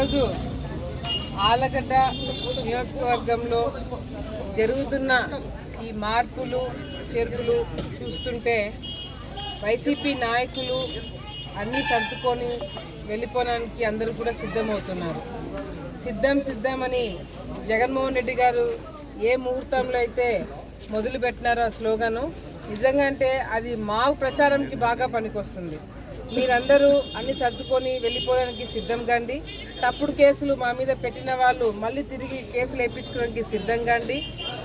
ఈరోజు ఆలగడ్డ నియోజకవర్గంలో జరుగుతున్న ఈ మార్పులు చేర్పులు చూస్తుంటే వైసీపీ నాయకులు అన్నీ సర్దుకొని వెళ్ళిపోవడానికి అందరూ కూడా సిద్ధమవుతున్నారు. సిద్ధం సిద్ధమని జగన్మోహన్ రెడ్డి గారు ఏ ముహూర్తంలో అయితే మొదలు పెట్టినారో ఆ స్లోగను నిజంగా అంటే అది మా ప్రచారంకి బాగా పనికొస్తుంది. మీరందరూ అన్ని సర్దుకొని వెళ్ళిపోవడానికి సిద్ధం అండి తప్పుడు కేసులు మా మీద పెట్టిన వాళ్ళు మళ్ళీ తిరిగి కేసులు వేయించుకోవడానికి సిద్ధం కాండి.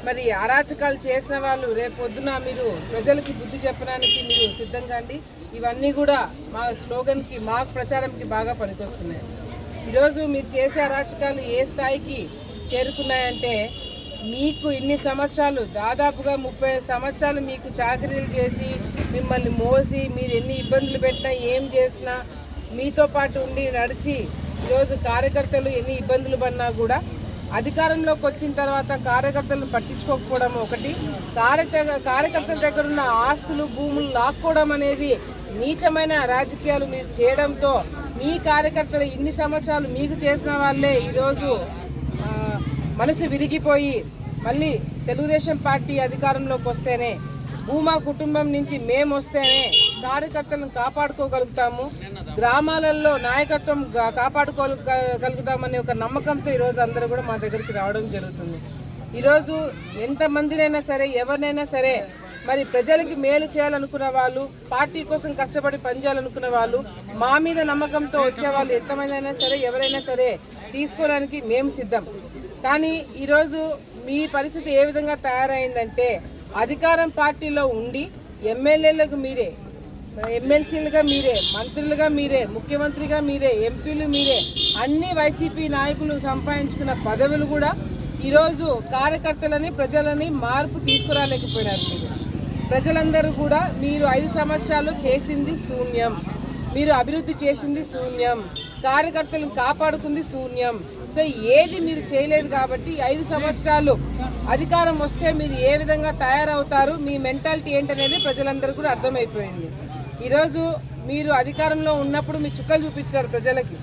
మరి అరాచకాలు చేసిన వాళ్ళు రేపు మీరు ప్రజలకి బుద్ధి చెప్పడానికి మీరు సిద్ధం అండి ఇవన్నీ కూడా మా స్లోగన్కి మా ప్రచారంకి బాగా పనికొస్తున్నాయి. ఈరోజు మీరు చేసే అరాచకాలు ఏ స్థాయికి చేరుకున్నాయంటే మీకు ఇన్ని సంవత్సరాలు దాదాపుగా ముప్పై సంవత్సరాలు మీకు చాకరీలు చేసి మిమ్మల్ని మోసి మీరు ఎన్ని ఇబ్బందులు పెట్టినా ఏం చేసినా మీతో పాటు ఉండి నడిచి ఈరోజు కార్యకర్తలు ఎన్ని ఇబ్బందులు పడినా కూడా అధికారంలోకి వచ్చిన తర్వాత కార్యకర్తలను పట్టించుకోకపోవడం ఒకటి. కార్యకర్త కార్యకర్తల దగ్గర ఉన్న ఆస్తులు భూములు లాక్కోవడం అనేది నీచమైన రాజకీయాలు మీరు చేయడంతో మీ కార్యకర్తలు ఇన్ని సంవత్సరాలు మీకు చేసిన వాళ్ళే ఈరోజు మనసు విరిగిపోయి మళ్ళీ తెలుగుదేశం పార్టీ అధికారంలోకి వస్తేనే భూమా కుటుంబం నుంచి మేము వస్తేనే కార్యకర్తలను కాపాడుకోగలుగుతాము. గ్రామాలలో నాయకత్వం కాపాడుకోగలుగుతామనే ఒక నమ్మకంతో ఈరోజు అందరూ కూడా మా దగ్గరికి రావడం జరుగుతుంది. ఈరోజు ఎంతమందినైనా సరే ఎవరినైనా సరే మరి ప్రజలకి మేలు చేయాలనుకున్న వాళ్ళు పార్టీ కోసం కష్టపడి పనిచేయాలనుకున్న వాళ్ళు మా మీద నమ్మకంతో వచ్చే వాళ్ళు ఎంతమంది అయినా సరే ఎవరైనా సరే తీసుకోవడానికి మేము సిద్ధం. కానీ ఈరోజు మీ పరిస్థితి ఏ విధంగా తయారైందంటే అధికారం పార్టీలో ఉండి ఎమ్మెల్యేలకు మీరే ఎమ్మెల్సీలుగా మీరే మంత్రులుగా మీరే ముఖ్యమంత్రిగా మీరే ఎంపీలు మీరే అన్ని వైసీపీ నాయకులు సంపాదించుకున్న పదవులు కూడా ఈరోజు కార్యకర్తలని ప్రజలని మార్పు తీసుకురాలేకపోయినారు మీరు. ప్రజలందరూ కూడా మీరు ఐదు సంవత్సరాలు చేసింది శూన్యం. మీరు అభివృద్ధి చేసింది శూన్యం. కార్యకర్తలను కాపాడుకుంది శూన్యం. సో ఏది మీరు చేయలేదు కాబట్టి ఐదు సంవత్సరాలు అధికారం వస్తే మీరు ఏ విధంగా తయారవుతారు మీ మెంటాలిటీ ఏంటనేది ప్రజలందరూ కూడా అర్థమైపోయింది. ఈరోజు మీరు అధికారంలో ఉన్నప్పుడు మీ చుక్కలు చూపించారు ప్రజలకి.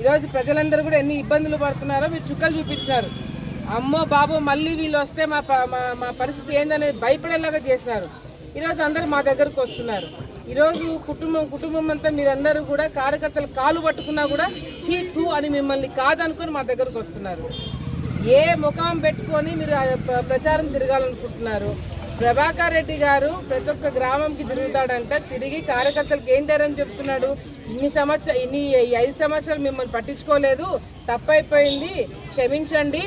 ఈరోజు ప్రజలందరూ కూడా ఎన్ని ఇబ్బందులు పడుతున్నారో మీరు చుక్కలు చూపించినారు. అమ్మో బాబు మళ్ళీ వీళ్ళు వస్తే మా మా- మా పరిస్థితి ఏందనేది భయపడేలాగా చేసినారు. ఈరోజు అందరూ మా దగ్గరకు వస్తున్నారు. ఈరోజు కుటుంబం కుటుంబం అంతా మీరందరూ కూడా కార్యకర్తలు కాలు పట్టుకున్నా కూడా చీతు అని మిమ్మల్ని కాదనుకొని మా దగ్గరకు వస్తున్నారు. ఏ ముఖం పెట్టుకొని మీరు ప్రచారం తిరగాలనుకుంటున్నారు? ప్రభాకర్ రెడ్డి గారు ప్రతి ఒక్క గ్రామంకి తిరుగుతాడంట తిరిగి కార్యకర్తలకు ఏంటారని చెప్తున్నాడు? ఇన్ని సంవత్సరం ఇన్ని ఐదు సంవత్సరాలు మిమ్మల్ని పట్టించుకోలేదు తప్పైపోయింది క్షమించండి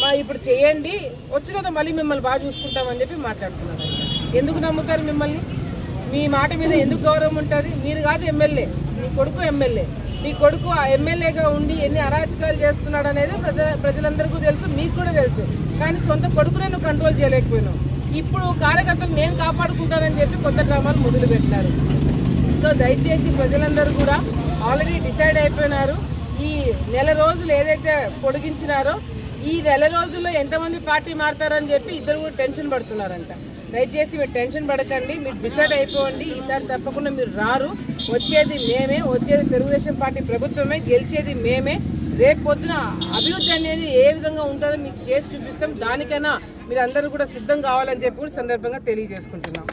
మా ఇప్పుడు చేయండి వచ్చిన మళ్ళీ మిమ్మల్ని బాగా చూసుకుంటామని చెప్పి మాట్లాడుతున్నారు ఎందుకు నమ్ముతారు మిమ్మల్ని? మీ మాట మీద ఎందుకు గౌరవం ఉంటుంది? మీరు కాదు ఎమ్మెల్యే మీ కొడుకు ఎమ్మెల్యే. మీ కొడుకు ఆ ఎమ్మెల్యేగా ఉండి ఎన్ని అరాచకాలు చేస్తున్నాడు అనేది ప్రజ ప్రజలందరికీ తెలుసు మీకు కూడా తెలుసు. కానీ సొంత కొడుకునే నువ్వు కంట్రోల్ చేయలేకపోయినావు. ఇప్పుడు కార్యకర్తలు నేను కాపాడుకుంటానని చెప్పి కొత్త డ్రామాలు మొదలుపెట్టినారు. సో దయచేసి ప్రజలందరూ కూడా ఆల్రెడీ డిసైడ్ అయిపోయినారు. ఈ నెల రోజులు ఏదైతే పొడిగించినారో ఈ నెల రోజుల్లో ఎంతమంది పార్టీ మారుతారని చెప్పి ఇద్దరు కూడా టెన్షన్ పడుతున్నారంట. దయచేసి మీరు టెన్షన్ పడకండి మీరు డిసైడ్ అయిపోండి. ఈసారి తప్పకుండా మీరు రారు. వచ్చేది మేమే వచ్చేది తెలుగుదేశం పార్టీ ప్రభుత్వమే గెలిచేది మేమే. రేపు పొద్దున అభివృద్ధి అనేది ఏ విధంగా ఉంటుందో మీకు చేసి చూపిస్తాం. దానికైనా మీరు అందరూ కూడా సిద్ధం కావాలని చెప్పి కూడా సందర్భంగా తెలియజేసుకుంటున్నాం.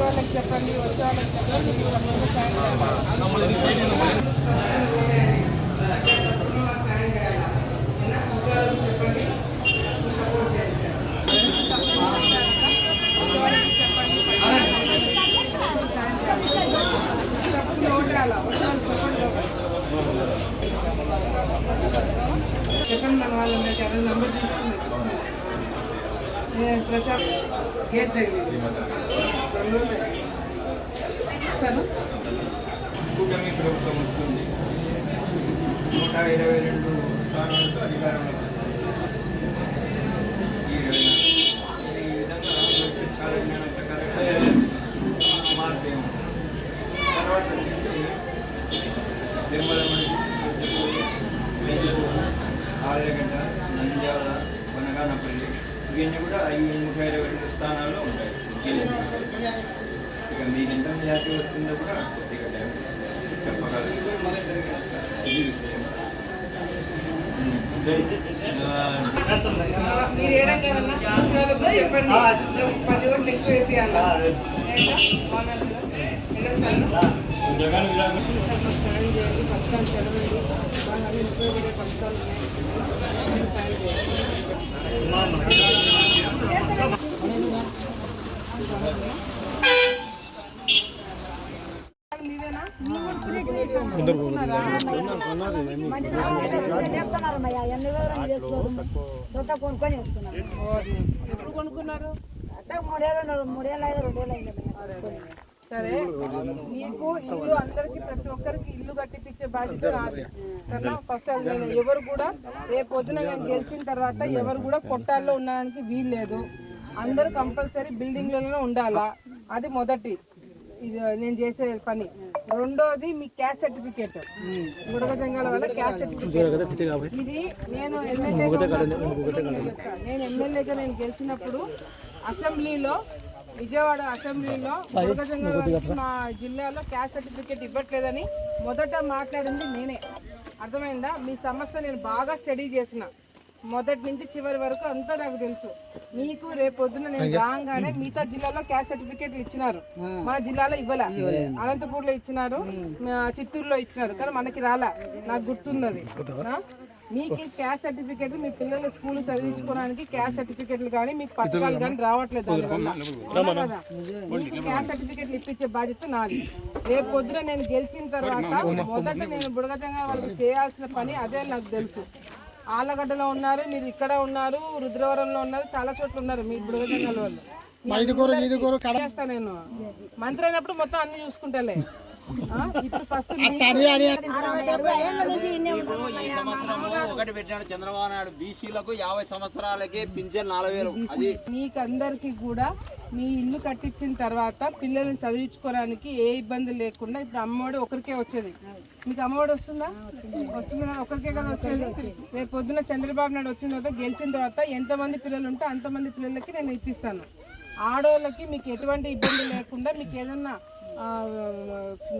వాళ్ళకి చెప్పండి వచ్చే వాళ్ళకి చెప్పండి మీరు చెప్పండి సపోర్ట్ చెప్పండి చెప్పండి. మన వాళ్ళు మీకు ఎవరైనా నంబర్ తీసుకుంది ప్రచారం గేట్ తగిలింది రెండు కూటమి ప్రభుత్వం వస్తుంది నూట ఇరవై రెండు స్థానాలతో అధికారంలో ఈ విధంగా ఈ విధంగా చాలా జ్ఞానం ప్రకారంగా మార్పేము తర్వాత వచ్చేసి నిర్మలమణి ఆలగడ్డ నంద్యాల వనగానపల్లి ఇవన్నీ కూడా ఐదు నూట ఇరవై రెండు స్థానాల్లో ఉంటాయి. ఇక మీకు ఎంత జాతి వస్తుందో కూడా కొద్దిగా చెప్పగలరు ఇది విషయం మీరు ఏ చెప్పండి. పది ఓట్లు ఎక్కువ వేపియాలా సాయం పథకాలు చదవండి బాగా అన్ని ఉపయోగపడే పథకాలు ఉన్నాయి సొంత కొనుక్కొని వేసుకున్నాం ఓర్ని. ఎప్పుడు కొనుక్కున్నారు అంటే మూడేళ్ళు మూడేళ్ళు అయితే రెండేళ్ళు అయింది సరే నీకు ఇల్లు అందరికి ప్రతి ఒక్కరికి ఇల్లు కట్టిపించే బాధ్యత రాదు. సరేనా? ఫస్ట్ అది నేను ఎవరు కూడా రేపు పొద్దున నేను గెలిచిన తర్వాత ఎవరు కూడా కొట్టాల్లో ఉండడానికి వీలు లేదు అందరూ కంపల్సరీ బిల్డింగ్లలోనే ఉండాలా? అది మొదటి. ఇది నేను చేసే పని. రెండోది మీ క్యాస్ట్ సర్టిఫికేట్. గుడగ జంగాల వల్ల క్యాస్ట్ సర్టిఫికేట్. ఇది నేను ఎమ్మెల్యేగా నేను ఎమ్మెల్యేగా నేను గెలిచినప్పుడు అసెంబ్లీలో విజయవాడ అసెంబ్లీలో వాళ్ళకి మా జిల్లాలో క్యాస్ట్ సర్టిఫికేట్ ఇవ్వట్లేదని మొదట మాట్లాడింది నేనే. అర్థమైందా? మీ సమస్య నేను బాగా స్టడీ చేసిన. మొదటి నుంచి చివరి వరకు అంతా నాకు తెలుసు. మీకు రేపు పొద్దున నేను రాగానే మిగతా జిల్లాలో క్యాస్ట్ సర్టిఫికేట్ ఇచ్చినారు. మన జిల్లాలో ఇవ్వలే. అనంతపూర్లో ఇచ్చినారు. చిత్తూరులో ఇచ్చినారు. కానీ మనకి రాలా. నాకు గుర్తున్నది? మీకు క్యాస్ట్ సర్టిఫికేట్ మీ పిల్లలు స్కూల్ చదివించుకోవడానికి క్యాస్ట్ సర్టిఫికేట్లు కానీ మీకు పథకాలు కానీ రావట్లేదు దానివల్ల? మీకు క్యాస్ట్ సర్టిఫికేట్లు ఇప్పించే బాధ్యత నాది. రేపు పొద్దున నేను గెలిచిన తర్వాత మొదట నేను బుడగతంగా వాళ్ళకి చేయాల్సిన పని అదే నాకు తెలుసు. ఆలగడ్డలో ఉన్నారు మీరు ఇక్కడ ఉన్నారు రుద్రవరంలో ఉన్నారు చాలా చోట్ల ఉన్నారు మీ బుడగతంగల వాళ్ళు. చేస్తా నేను. మంత్రి అయినప్పుడు మొత్తం అన్ని చూసుకుంటాలే. ఆ? ఇప్పుడు ఫస్ట్ ఈ సంవత్సరం ఒకటి పెట్టినాడు చంద్రబాబు నాయుడు. బీసీలకు యాభై సంవత్సరాలకే పింఛన్ నాలుగు వేలు. అది మీకందరికి కూడా మీ ఇల్లు కట్టించిన తర్వాత పిల్లల్ని చదివించుకోవడానికి ఏ ఇబ్బంది లేకుండా ఇప్పుడు అమ్మఒడి ఒకరికే వచ్చేది. మీకు అమ్మఒడి వస్తుందా? వస్తుంది కదా ఒకరికే కదా వచ్చేది. రేపు పొద్దున చంద్రబాబు నాయుడు వచ్చిన తర్వాత గెలిచిన తర్వాత ఎంతమంది పిల్లలు ఉంటే అంతమంది పిల్లలకి నేను ఇప్పిస్తాను. ఆడవాళ్ళకి మీకు ఎటువంటి ఇబ్బంది లేకుండా మీకు ఏదన్నా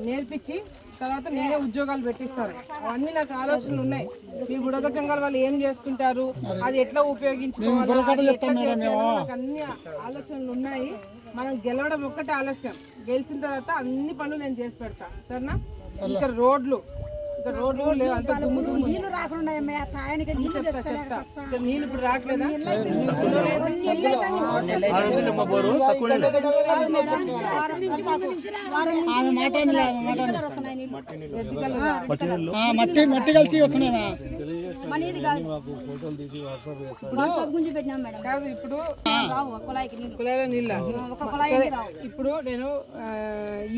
నేర్పించి తర్వాత నేనే ఉద్యోగాలు పెట్టిస్తాను. అవన్నీ నాకు ఆలోచనలు ఉన్నాయి. మీ బుడగ సంఘాల వాళ్ళు ఏం చేస్తుంటారు? అది ఎట్లా ఉపయోగించుకోవాలి? ఎట్లా నాకు అన్ని ఆలోచనలు ఉన్నాయి. మనం గెలవడం ఒక్కటే ఆలస్యం. గెలిచిన తర్వాత అన్ని పనులు నేను చేసి పెడతా. సరేనా? ఇక రోడ్లు. రోడ్లు కూడా లేవు అంత దుమ్ము దుమ్ము నీళ్ళు రాకుండా ఇప్పుడు రావట్లేదా? మట్టి మట్టి కలిసి వచ్చినాయా కాదు. ఇప్పుడు ఇప్పుడు నేను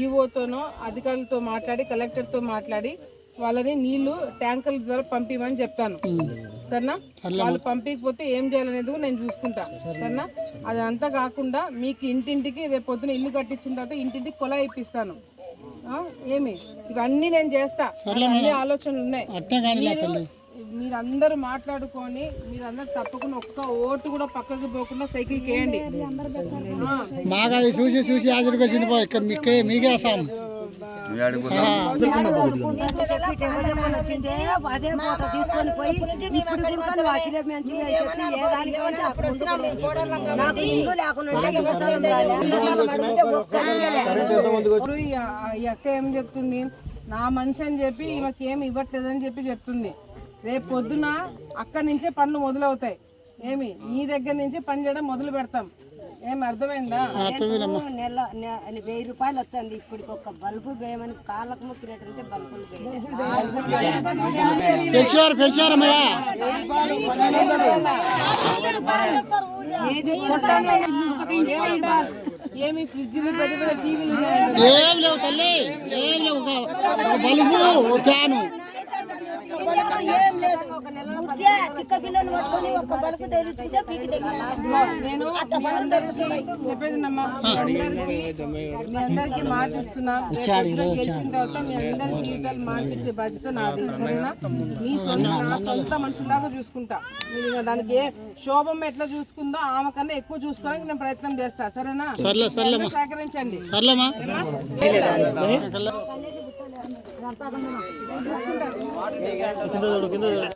ఈఓతోనో అధికారులతో మాట్లాడి కలెక్టర్తో మాట్లాడి వాళ్ళని నీళ్ళు ట్యాంకర్ల ద్వారా పంపిమని చెప్తాను. సరేనా? వాళ్ళు పంపించకపోతే ఏం చేయాలనేది నేను చూసుకుంటా. సరేనా? అదంతా కాకుండా మీకు ఇంటింటికి రేపు పొద్దున ఇల్లు కట్టించిన తర్వాత ఇంటింటికి కొల ఇప్పిస్తాను. ఏమి? ఇవన్నీ నేను చేస్తా. అన్ని ఆలోచనలు ఉన్నాయి. మీరందరూ మాట్లాడుకొని మీరందరూ తప్పకుండా ఒక్క ఓటు కూడా పక్కకు పోకుండా సైకిల్ కేయండి. మాకు అది చూసి చూసి హాజరుకి వచ్చింది మీకే అదే తీసుకొని పోయి ఇప్పుడు వాకిలే అని చెప్పి ఏ అప్పుడు. నాకు ఇల్లు లేకుండా ఈ అక్క ఏం చెప్తుంది? నా మనిషి అని చెప్పి ఈమెకి ఏమి ఇవ్వట్లేదని చెప్పి చెప్తుంది. రేపు పొద్దున అక్కడి నుంచే పనులు మొదలవుతాయి. ఏమి? నీ దగ్గర నుంచి పని చేయడం మొదలు పెడతాం. నెల వెయ్యి రూపాయలు వస్తుంది. ఇప్పుడు ఒక బల్బు వేయమని కాళ్ళకు మొక్కినట్టంటే బల్బులు? ఏమి ఫ్రిడ్జ్లు పెద్ద పెద్ద టీవీలు ఉన్నాయా? ఏం లేవు తల్లి ఏం లేవు. బలుబు ఒక ఫ్యాను. ఏం లేదు. ముడిచే తిక్క పిల్లని పట్టుకొని ఒక్క బలుపు తెలుసుకుంటే పీకి దగ్గర నేను అట్ట పనులు జరుగుతున్నాయి చెప్పేది నమ్మా మీ అందరికీ మీ అందరికీ మాట ఇస్తున్నా రేపు గెలిచిన తర్వాత మీ అందరి జీవితాలు మార్పించే బాధ్యత నాది సరేనా? మీ సొంత నా సొంత మనుషులాగా చూసుకుంటా. మీరు దానికి శోభం ఎట్లా చూసుకుందో ఆమె కన్నా ఎక్కువ చూసుకోవడానికి నేను ప్రయత్నం చేస్తా సరేనా? సర్లే సర్లేమ్మా సహకరించండి సర్లేమ్మా